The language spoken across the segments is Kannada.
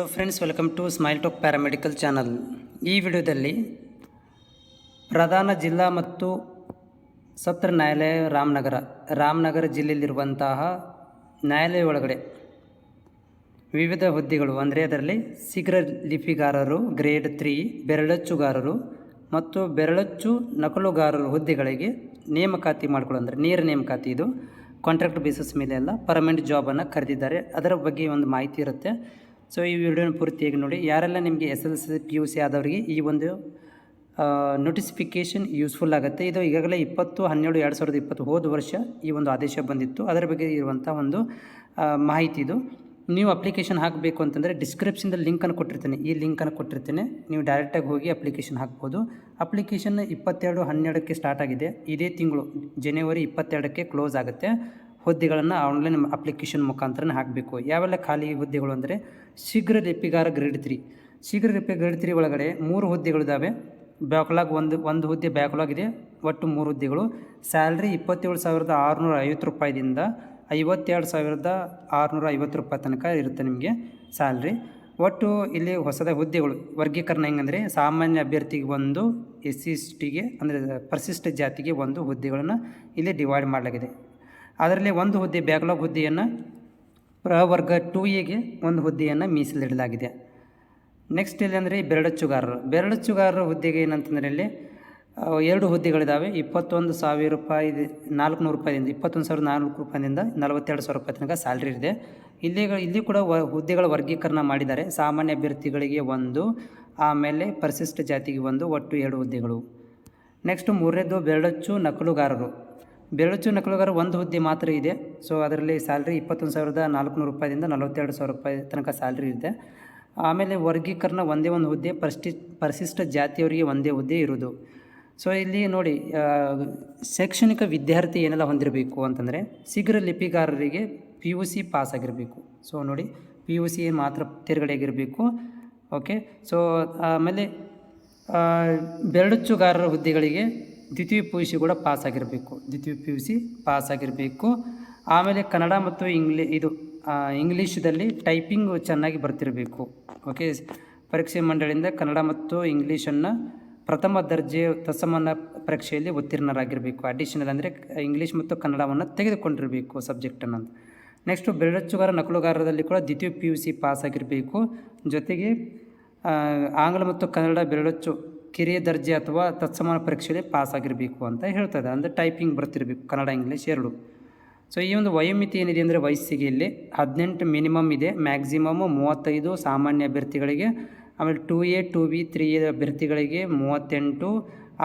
Hello friends welcome to smile talk paramedical channel ಈ ವಿಡಿಯೋದಲ್ಲಿ ಪ್ರಧಾನ ಜಿಲ್ಲಾ ಮತ್ತು ಸತ್ರ ನ್ಯಾಯಾಲಯ ರಾಮನಗರ ರಾಮನಗರ ಜಿಲ್ಲೆಯಲ್ಲಿರುವಂತಹ ನ್ಯಾಯಾಲಯ ಒಳಗಡೆ ವಿವಿಧ ಹುದ್ದೆಗಳು, ಅಂದರೆ ಅದರಲ್ಲಿ ಶೀಘ್ರ ಲಿಪಿಗಾರರು ಗ್ರೇಡ್ ತ್ರೀ ಬೆರಳಚ್ಚುಗಾರರು ಮತ್ತು ಬೆರಳಚ್ಚು ನಕಲುಗಾರರು ಹುದ್ದೆಗಳಿಗೆ ನೇಮಕಾತಿ ಮಾಡಿಕೊಳ್ಳೋ, ಅಂದರೆ ನೇರ ನೇಮಕಾತಿ ಇದು. ಕಾಂಟ್ರಾಕ್ಟ್ ಬೇಸಿಸ್ ಮೇಲೆ ಎಲ್ಲ ಪರ್ಮನೆಂಟ್ ಜಾಬನ್ನು ಕರೆದಿದ್ದಾರೆ. ಅದರ ಬಗ್ಗೆ ಒಂದು ಮಾಹಿತಿ ಇರುತ್ತೆ. ಸೊ ಈ ವಿಡಿಯೋನ ಪೂರ್ತಿಯಾಗಿ ನೋಡಿ. ಯಾರೆಲ್ಲ ನಿಮಗೆ S L C P U ಆದವರಿಗೆ ಈ ಒಂದು ನೋಟಿಫಿಕೇಷನ್ ಯೂಸ್ಫುಲ್ ಆಗುತ್ತೆ. ಇದು ಈಗಾಗಲೇ ಇಪ್ಪತ್ತು, ಹನ್ನೆರಡು, ಎರಡು ಸಾವಿರದ ಇಪ್ಪತ್ತು ಹೋದ ವರ್ಷ ಈ ಒಂದು ಆದೇಶ ಬಂದಿತ್ತು. ಅದರ ಬಗ್ಗೆ ಇರುವಂಥ ಒಂದು ಮಾಹಿತಿ ಇದು. ನೀವು ಅಪ್ಲಿಕೇಶನ್ ಹಾಕಬೇಕು ಅಂತಂದರೆ ಡಿಸ್ಕ್ರಿಪ್ಷನ್ದ ಲಿಂಕನ್ನು ಕೊಟ್ಟಿರ್ತೀನಿ. ಈ ಲಿಂಕನ್ನು ಕೊಟ್ಟಿರ್ತೀನಿ. ನೀವು ಡೈರೆಕ್ಟಾಗಿ ಹೋಗಿ ಅಪ್ಲಿಕೇಶನ್ ಹಾಕ್ಬೋದು. ಅಪ್ಲಿಕೇಶನ್ ಇಪ್ಪತ್ತೆರಡು, ಹನ್ನೆರಡಕ್ಕೆ ಸ್ಟಾರ್ಟ್ ಆಗಿದೆ. ಇದೇ ತಿಂಗಳು ಜನವರಿ ಇಪ್ಪತ್ತೆರಡಕ್ಕೆ ಕ್ಲೋಸ್ ಆಗುತ್ತೆ. ಹುದ್ದೆಗಳನ್ನು ಆನ್ಲೈನ್ ಅಪ್ಲಿಕೇಶನ್ ಮುಖಾಂತರನೇ ಹಾಕಬೇಕು. ಯಾವೆಲ್ಲ ಖಾಲಿ ಹುದ್ದೆಗಳು ಅಂದರೆ ಶೀಘ್ರ ಲಿಪಿಗಾರ ಗ್ರೇಡ್ ತ್ರೀ ಶೀಘ್ರ ಲಿಪಿ ಗ್ರೇಡ್ ತ್ರೀ ಒಳಗಡೆ ಮೂರು ಹುದ್ದೆಗಳಿದ್ದಾವೆ ಬ್ಯಾಕ್ಲಾಗ್ ಒಂದು ಒಂದು ಹುದ್ದೆ ಬ್ಯಾಕ್ಲಾಗ್ ಇದೆ. ಒಟ್ಟು ಮೂರು ಹುದ್ದೆಗಳು. ಸ್ಯಾಲ್ರಿ ಇಪ್ಪತ್ತೇಳು ಸಾವಿರದ ಆರುನೂರ ಐವತ್ತು ರೂಪಾಯಿದಿಂದ ಐವತ್ತೆರಡು ಸಾವಿರದ ಆರುನೂರ ಐವತ್ತು ರೂಪಾಯಿ ತನಕ ಇರುತ್ತೆ ನಿಮಗೆ ಸ್ಯಾಲ್ರಿ ಒಟ್ಟು ಇಲ್ಲಿ ಹೊಸದ ಹುದ್ದೆಗಳು, ವರ್ಗೀಕರಣ ಹೆಂಗಂದರೆ ಸಾಮಾನ್ಯ ಅಭ್ಯರ್ಥಿಗೆ ಒಂದು ಎಸ್ ಸಿ ಎಸ್ ಟಿಗೆ ಅಂದರೆ ಪರಿಶಿಷ್ಟ ಜಾತಿಗೆ ಒಂದು ಹುದ್ದೆಗಳನ್ನು ಇಲ್ಲಿ ಡಿವೈಡ್ ಮಾಡಲಾಗಿದೆ. ಅದರಲ್ಲಿ ಒಂದು ಹುದ್ದೆ ಬ್ಯಾಕ್ಲಾಗ್ ಹುದ್ದೆಯನ್ನು ಪ್ರವರ್ಗ ಟು ಎಗೆ ಒಂದು ಹುದ್ದೆಯನ್ನು ಮೀಸಲಿಡಲಾಗಿದೆ. ನೆಕ್ಸ್ಟ್ ಇಲ್ಲಿ ಅಂದರೆ ಬೆರಳಚ್ಚುಗಾರರು. ಬೆರಳಚ್ಚುಗಾರರ ಹುದ್ದೆಗೆ ಏನಂತಂದರೆ ಇಲ್ಲಿ ಎರಡು ಹುದ್ದೆಗಳಿದ್ದಾವೆ ಇಪ್ಪತ್ತೊಂದು ಸಾವಿರ ರೂಪಾಯಿ ನಾಲ್ಕುನೂರು ರೂಪಾಯಿಂದ ಇಪ್ಪತ್ತೊಂದು ಸಾವಿರದ ನಾಲ್ಕು ರೂಪಾಯಿಂದ ನಲವತ್ತೆರಡು ಸಾವಿರ ರೂಪಾಯಿ ತನಕ ಸ್ಯಾಲ್ರಿ ಇದೆ. ಇಲ್ಲಿ ಇಲ್ಲಿ ಕೂಡ ವ, ಹುದ್ದೆಗಳ ವರ್ಗೀಕರಣ ಮಾಡಿದ್ದಾರೆ. ಸಾಮಾನ್ಯ ಅಭ್ಯರ್ಥಿಗಳಿಗೆ ಒಂದು, ಆಮೇಲೆ ಪರಿಶಿಷ್ಟ ಜಾತಿಗೆ ಒಂದು, ಒಟ್ಟು ಎರಡು ಹುದ್ದೆಗಳು. ನೆಕ್ಸ್ಟ್ ಮೂರನೇದು ಬೆರಳಚ್ಚು ನಕಲುಗಾರರು. ಬೆರಳಚ್ಚು ನಕಲುಗಾರ ಒಂದು ಹುದ್ದೆ ಮಾತ್ರ ಇದೆ. ಸೊ ಅದರಲ್ಲಿ ಸ್ಯಾಲ್ರಿ ಇಪ್ಪತ್ತೊಂದು ಸಾವಿರದ ನಾಲ್ಕುನೂರು ರೂಪಾಯಿಂದ ನಲವತ್ತೆರಡು ಸಾವಿರ ರೂಪಾಯಿ ತನಕ ಸ್ಯಾಲ್ರಿ ಇದೆ. ಆಮೇಲೆ ವರ್ಗೀಕರಣ ಒಂದೇ ಒಂದು ಹುದ್ದೆ ಪರಿಶಿ ಪರಿಶಿಷ್ಟ ಜಾತಿಯವರಿಗೆ ಒಂದೇ ಹುದ್ದೆ ಇರೋದು ಸೊ ಇಲ್ಲಿ ನೋಡಿ ಶೈಕ್ಷಣಿಕ ವಿದ್ಯಾರ್ಥಿ ಏನೆಲ್ಲ ಹೊಂದಿರಬೇಕು ಅಂತಂದರೆ, ಶೀಘ್ರ ಲಿಪಿಗಾರರಿಗೆ ಪಿ ಯು ಸಿ ಪಾಸ್ ಆಗಿರಬೇಕು. ಸೊ ನೋಡಿ ಪಿ ಯು ಸಿ ಮಾತ್ರ ತೇರ್ಗಡೆ ಆಗಿರಬೇಕು ಓಕೆ ಸೊ ಆಮೇಲೆ ಬೆರಳುಚ್ಚುಗಾರರ ಹುದ್ದೆಗಳಿಗೆ ದ್ವಿತೀಯ ಪಿ ಯು ಸಿ ಕೂಡ ಪಾಸ್ ಆಗಿರಬೇಕು. ದ್ವಿತೀಯ ಪಿ ಯು ಸಿ ಪಾಸ್ ಆಗಿರಬೇಕು. ಆಮೇಲೆ ಕನ್ನಡ ಮತ್ತು ಇಂಗ್ಲಿ, ಇದು ಇಂಗ್ಲೀಷ್ದಲ್ಲಿ ಟೈಪಿಂಗ್ ಚೆನ್ನಾಗಿ ಬರ್ತಿರಬೇಕು. ಓಕೆ ಪರೀಕ್ಷೆ ಮಂಡಳಿಯಿಂದ ಕನ್ನಡ ಮತ್ತು ಇಂಗ್ಲೀಷನ್ನು ಪ್ರಥಮ ದರ್ಜೆ ತಸಮನ ಪರೀಕ್ಷೆಯಲ್ಲಿ ಉತ್ತೀರ್ಣರಾಗಿರಬೇಕು. ಅಡಿಷನಲ್ ಅಂದರೆ ಇಂಗ್ಲೀಷ್ ಮತ್ತು ಕನ್ನಡವನ್ನು ತೆಗೆದುಕೊಂಡಿರಬೇಕು ಸಬ್ಜೆಕ್ಟನ್ನು ಅಂತ ನೆಕ್ಸ್ಟು ಬೆರಳಚ್ಚುಗಾರ ನಕಲುಗಾರರಲ್ಲಿ ಕೂಡ ದ್ವಿತೀಯ ಪಿ ಯು ಸಿ ಪಾಸ್ ಆಗಿರಬೇಕು. ಜೊತೆಗೆ ಆಂಗ್ಲ ಮತ್ತು ಕನ್ನಡ ಬೆರಳಚ್ಚು ಕಿರಿಯ ದರ್ಜೆ ಅಥವಾ ತತ್ಸಮಾನ ಪರೀಕ್ಷೆಯಲ್ಲಿ ಪಾಸ್ ಆಗಿರಬೇಕು ಅಂತ ಹೇಳ್ತದೆ. ಅಂದರೆ ಟೈಪಿಂಗ್ ಬರ್ತಿರಬೇಕು ಕನ್ನಡ, ಇಂಗ್ಲೀಷ್ ಎರಡು. ಸೊ ಈ ಒಂದು ವಯೋಮಿತಿ ಏನಿದೆ ಅಂದರೆ ವಯಸ್ಸಿಗೆ ಇಲ್ಲಿ ಹದಿನೆಂಟು ಮಿನಿಮಮ್ ಇದೆ. ಮ್ಯಾಕ್ಸಿಮಮ್ ಮೂವತ್ತೈದು ಸಾಮಾನ್ಯ ಅಭ್ಯರ್ಥಿಗಳಿಗೆ, ಆಮೇಲೆ two A two B three A ಅಭ್ಯರ್ಥಿಗಳಿಗೆ ಮೂವತ್ತೆಂಟು.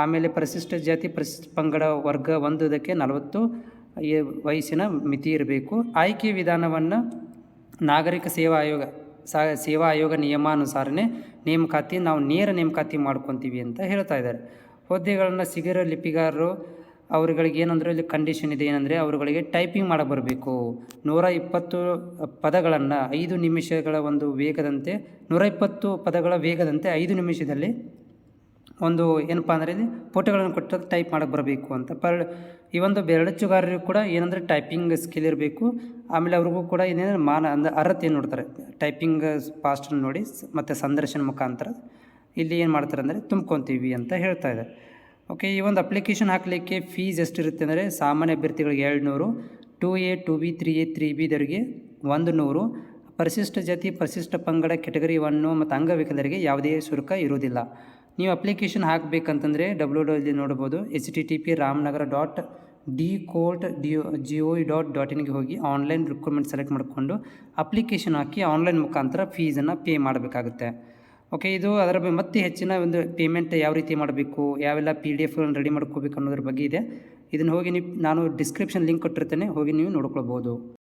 ಆಮೇಲೆ ಪರಿಶಿಷ್ಟ ಜಾತಿ, ಪರಿಶಿಷ್ಟ ಪಂಗಡ ವರ್ಗ ಒಂದಕ್ಕೆ ನಲವತ್ತು. ವಯಸ್ಸಿನ ಮಿತಿ ಇರಬೇಕು. ಆಯ್ಕೆ ವಿಧಾನವನ್ನು ನಾಗರಿಕ ಸೇವಾ ಆಯೋಗ ಸಾ, ಸೇವಾ ಆಯೋಗ ನಿಯಮಾನುಸಾರನೇ ನೇಮಕಾತಿ, ನಾವು ನೇರ ನೇಮಕಾತಿ ಮಾಡ್ಕೊತೀವಿ ಅಂತ ಹೇಳ್ತಾ ಇದ್ದಾರೆ. ಹುದ್ದೆಗಳನ್ನು ಸಿಗಿರೋ ಲಿಪಿಗಾರರು, ಅವರುಗಳಿಗೆ ಏನಂದರೆ ಇಲ್ಲಿ ಕಂಡೀಷನ್ ಇದೆ, ಏನಂದರೆ ಅವರುಗಳಿಗೆ ಟೈಪಿಂಗ್ ಮಾಡಕ್ಕೆ ಬರಬೇಕು. ನೂರ ಇಪ್ಪತ್ತು ಪದಗಳನ್ನು ಐದು ನಿಮಿಷಗಳ ಒಂದು ವೇಗದಂತೆ, ನೂರ ಇಪ್ಪತ್ತು ಪದಗಳ ವೇಗದಂತೆ ಐದು ನಿಮಿಷದಲ್ಲಿ ಒಂದು ಏನಪ್ಪ ಅಂದರೆ ಫೋಟೋಗಳನ್ನು ಕೊಟ್ಟು ಟೈಪ್ ಮಾಡಕ್ಕೆ ಬರಬೇಕು ಅಂತ. ಪರ್ ಈ ಒಂದು ಬೆರಳಚ್ಚುಗಾರರಿಗೂ ಕೂಡ ಏನಂದರೆ ಟೈಪಿಂಗ್ ಸ್ಕಿಲ್ ಇರಬೇಕು. ಆಮೇಲೆ ಅವ್ರಿಗೂ ಕೂಡ ಏನೇನು ಮಾನ ಅಂದರೆ ಅರ್ಹತೆ ನೋಡ್ತಾರೆ. ಟೈಪಿಂಗ್ ಫಾಸ್ಟ್ ನೋಡಿ ಮತ್ತು ಸಂದರ್ಶನ ಮುಖಾಂತರ. ಇಲ್ಲಿ ಏನು ಮಾಡ್ತಾರೆ ಅಂದರೆ ತುಂಬ್ಕೊತೀವಿ ಅಂತ ಹೇಳ್ತಾ ಇದ್ದಾರೆ. ಓಕೆ ಈ ಒಂದು ಅಪ್ಲಿಕೇಶನ್ ಹಾಕಲಿಕ್ಕೆ ಫೀಸ್ ಎಷ್ಟಿರುತ್ತೆ ಅಂದರೆ ಸಾಮಾನ್ಯ ಅಭ್ಯರ್ಥಿಗಳಿಗೆ ಎರಡು two A two B three A three ಬಿದವರಿಗೆ ಒಂದು ನೂರು ಪರಿಶಿಷ್ಟ ಜಾತಿ, ಪರಿಶಿಷ್ಟ ಪಂಗಡ ಕೆಟಗರಿ ಒನ್ನು ಮತ್ತು ಅಂಗವಿಕಲರಿಗೆ ಯಾವುದೇ ಶುಲ್ಕ ಇರುವುದಿಲ್ಲ. ನೀವು ಅಪ್ಲಿಕೇಶನ್ ಹಾಕಬೇಕಂತಂದರೆ ಡಬ್ಲ್ಯೂ ಡಬ್ಲ್ಯೂ ನೋಡ್ಬೋದು H T T P Ramanagara dot D court D G O dot dot ಇನ್ಗೆ ಹೋಗಿ ಆನ್ಲೈನ್ ರಿಕ್ರೂಟ್ಮೆಂಟ್ ಸೆಲೆಕ್ಟ್ ಮಾಡಿಕೊಂಡು ಅಪ್ಲಿಕೇಶನ್ ಹಾಕಿ ಆನ್ಲೈನ್ ಮುಖಾಂತರ ಫೀಸನ್ನು ಪೇ ಮಾಡಬೇಕಾಗುತ್ತೆ. ಓಕೆ ಇದು ಅದರ ಬಗ್ಗೆ ಮತ್ತೆ ಹೆಚ್ಚಿನ ಒಂದು ಪೇಮೆಂಟ್ ಯಾವ ರೀತಿ ಮಾಡಬೇಕು, ಯಾವೆಲ್ಲ ಪಿ ಡಿ ಎಫ್ಗಳನ್ನು ರೆಡಿ ಮಾಡ್ಕೋಬೇಕು ಅನ್ನೋದ್ರ ಬಗ್ಗೆ ಇದೆ. ಇದನ್ನು ಹೋಗಿ ನೀವು, ನಾನು ಡಿಸ್ಕ್ರಿಪ್ಷನ್ ಲಿಂಕ್ ಕೊಟ್ಟಿರ್ತೇನೆ, ಹೋಗಿ ನೀವು ನೋಡ್ಕೊಳ್ಬೋದು.